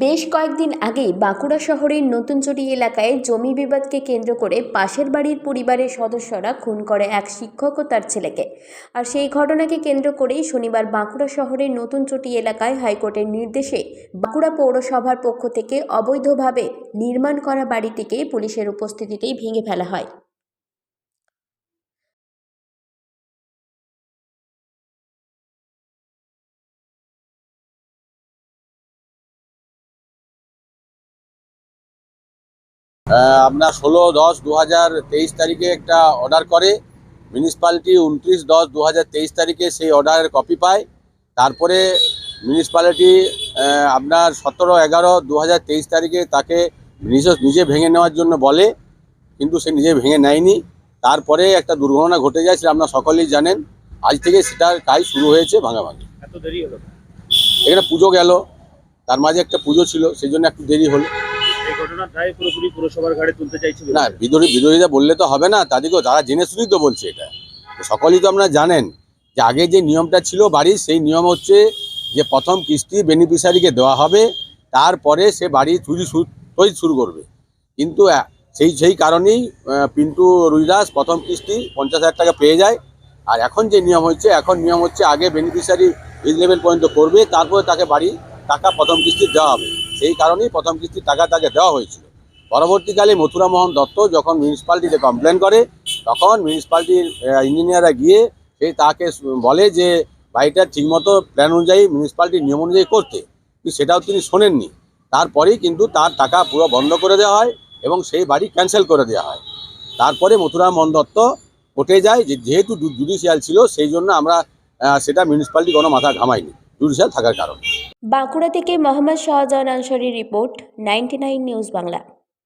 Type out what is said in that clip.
বেশ কয়েকদিন আগেই বাঁকুড়া শহরের নতুনচটি এলাকায় জমি বিবাদকে কেন্দ্র করে পাশের বাড়ির পরিবারের সদস্যরা খুন করে এক শিক্ষক ও তার ছেলেকে। আর সেই ঘটনাকে কেন্দ্র করেই শনিবার বাঁকুড়া শহরের নতুনচটি এলাকায় হাইকোর্টের নির্দেশে বাঁকুড়া পৌরসভার পক্ষ থেকে অবৈধভাবে নির্মাণ করা বাড়িটিকে পুলিশের উপস্থিতিতেই ভেঙে ফেলা হয়। আপনার ষোলো দশ দু হাজার তেইশ তারিখে একটা অর্ডার করে। মিউনিসিপ্যালিটি উনত্রিশ দশ দু হাজার তেইশ তারিখে সেই অর্ডারের কপি পায়। তারপরে মিউনিসিপ্যালিটি আপনার সতেরো এগারো দু হাজার তেইশ তারিখে তাকে নিজে নিজে ভেঙে নেওয়ার জন্য বলে কিন্তু সে নিজে ভেঙে নেয়নি। তারপরে একটা দুর্ঘটনা ঘটে যায় সেটা আপনারা সকলেই জানেন। আজ থেকে সেটার কাজ শুরু হয়েছে ভাঙাভাঙি এত দেরি এখানে পুজো গেল তার মাঝে একটা পুজো ছিল সেই জন্য একটু দেরি হলো। বিরোধীরা বললে তো হবে না, তাদেরকেও তারা জেনে শুনেই তো বলছে এটা। সকলেই তো আপনারা জানেন যে আগে যে নিয়মটা ছিল বাড়ির, সেই নিয়ম হচ্ছে যে প্রথম কিস্তি বেনিফিশিয়ারিকে দেওয়া হবে, তারপরে সে বাড়ি চুরি তৈরি শুরু করবে। কিন্তু সেই সেই কারণেই পিন্টু রুইদাস প্রথম কিস্তি পঞ্চাশ হাজার টাকা পেয়ে যায়। আর এখন যে নিয়ম হচ্ছে, এখন নিয়ম হচ্ছে আগে বেনিফিশিয়ারি লেভেল পর্যন্ত করবে, তারপরে তাকে বাড়ি টাকা প্রথম কিস্তি দেওয়া হবে। সেই কারণেই প্রথম কিস্তির টাকা তাকে দেওয়া হয়েছিল। পরবর্তীকালে মথুরামোহন দত্ত যখন মিউনিসিপ্যালিটিতে কমপ্লেন করে, তখন মিউনিসিপ্যালিটির ইঞ্জিনিয়াররা গিয়ে সেই তাকে বলে যে, বাড়িটা ঠিকমতো প্ল্যান অনুযায়ী মিউনিসিপ্যালিটির নিয়ম অনুযায়ী করতে। কিন্তু সেটাও তিনি শোনেননি। তারপরেই কিন্তু তার টাকা পুরো বন্ধ করে দেওয়া হয় এবং সেই বাড়ি ক্যান্সেল করে দেওয়া হয়। তারপরে মথুরামোহন দত্ত কোর্টে যায় যে, যেহেতু জুডিশিয়াল ছিল, সেই জন্য আমরা সেটা মিউনিসিপ্যালিটি কোনো মাথা ঘামাইনি জুডিশিয়াল থাকার কারণে। বাঁকুড়া থেকে মোহাম্মদ শাহজাহান আনসারির রিপোর্ট নাইনটি নিউজ বাংলা।